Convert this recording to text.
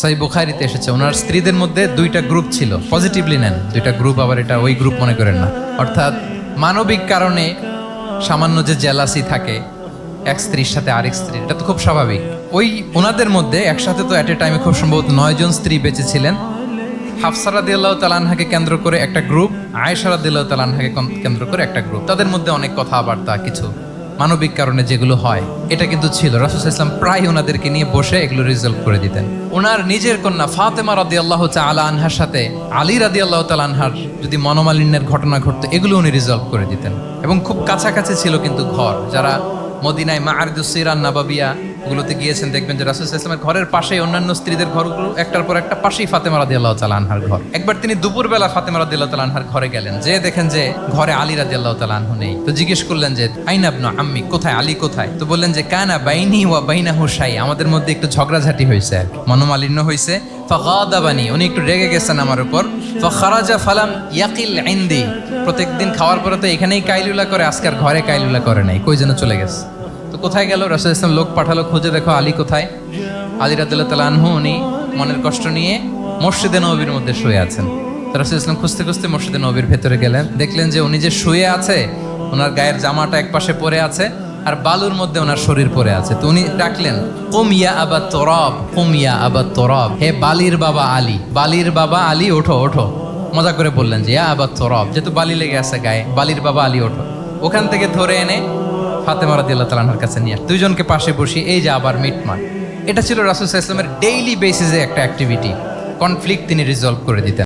সাই বুখারিতে এসেছে, ওনার স্ত্রীদের মধ্যে দুইটা গ্রুপ ছিল। পজিটিভলি নেন, দুইটা গ্রুপ আবার এটা ওই গ্রুপ মনে করেন না। অর্থাৎ মানবিক কারণে সামান্য যে জেলাসি থাকে, এক স্ত্রীর সাথে আরেক স্ত্রী এটা তো খুব স্বাভাবিক। ওই ওনাদের মধ্যে একসাথে তো অ্যাট এ টাইমে খুব সম্ভবত নয় জন স্ত্রী বেঁচে ছিলেন। হাফসারা দিল্লাহ তালানহাকে কেন্দ্র করে একটা গ্রুপ আয়েশারা দিল্লাহ তালানহাকে কেন্দ্র করে একটা গ্রুপ তাদের মধ্যে অনেক কথাবার্তা, কিছু মানবিক কারণে যেগুলো হয়, এটা কিন্তু ছিল। রাসুল ইসলাম প্রায় ওনাদেরকে নিয়ে বসে এগুলো রিজলভ করে দিতেন। ওনার নিজের কন্যা ফাতেমা রাদি আল্লাহ আলা আনহার সাথে, আলী রাদি আল্লাহ তাল আনহার যদি মনোমালিন্যের ঘটনা ঘটতো, এগুলো উনি রিজলভ করে দিতেন। এবং খুব কাছাকাছি ছিল কিন্তু ঘর, যারা মদিনায় মা আরদুসিরান নাবাবিয়া গুলোতে গিয়েছেন, দেখবেন যে রাসুল ইসলামের ঘরের পাশে অন্যান্য স্ত্রীদের ঘরগুলো, একটার পর একটা পাশেই ফাতেমা রাদি আল্লাহ আনহার ঘর। একবার তিনি দুপুরবেলা ফাতেমা রাদি আল্লাহ আনহার ঘরে গেলেন যে দেখেন যে ঘরে আলী রাদি আল্লাহ আনহু নেই। তো জিজ্ঞেস করলেন যে আইনাবনু আম্মি, কোথায়? আলী কোথায়? তো বললেন যে, কানা বাইনি ওয়া বাইনা হুসাই আমাদের মধ্যে একটু ঝগড়াঝাটি হয়েছে আর মনোমালিন্য হয়েছে। ফাগাদাবানি, উনি একটু রেগে গেছেন আমার উপর। ফারাজা ফালাম ইয়াকিল ইন্দি। প্রত্যেকদিন খাওয়ার পরে তো এখানেই কাইলুলা করে আজকার ঘরে কাইলুলা করে নাই। কই যেন চলে গেছে। তো কোথায় গেল? রাসুল ইসলাম লোক পাঠালো, খুঁজে দেখো আলী কোথায়? আলী রাদুল্লাহ তালা আনহু, উনি মনের কষ্ট নিয়ে মসজিদে নবীর মধ্যে শুয়ে আছেন। তো রাসুল ইসলাম খুঁজতে খুঁজতে মসজিদে নবীর ভেতরে গেলেন। দেখলেন যে উনি যে শুয়ে আছে, ওনার গায়ের জামাটা এক পাশে পরে আছে আর বালুর মধ্যে ওনার শরীর পরে আছে। তো উনি ডাকলেন কুমিয়া আবা তরব কুমিয়া আবা তরব, হে বালির বাবা আলী, বালির বাবা আলী, ওঠো ওঠো। মজা করে বললেন যে, ইয়া তরব, যেহেতু বালি লেগে আছে গায়ে, বালির বাবা আলী, ওঠো। ওখান থেকে ধরে এনে ফাতেমা রাদি আল্লাহ তালাহার কাছে নিয়ে। দুইজনকে পাশে বসি, এই যে আবার মিটমাট। এটা ছিল রাসুল ইসলামের ডেইলি বেসিসে একটা অ্যাক্টিভিটি কনফ্লিক্ট তিনি রিজলভ করে দিতেন।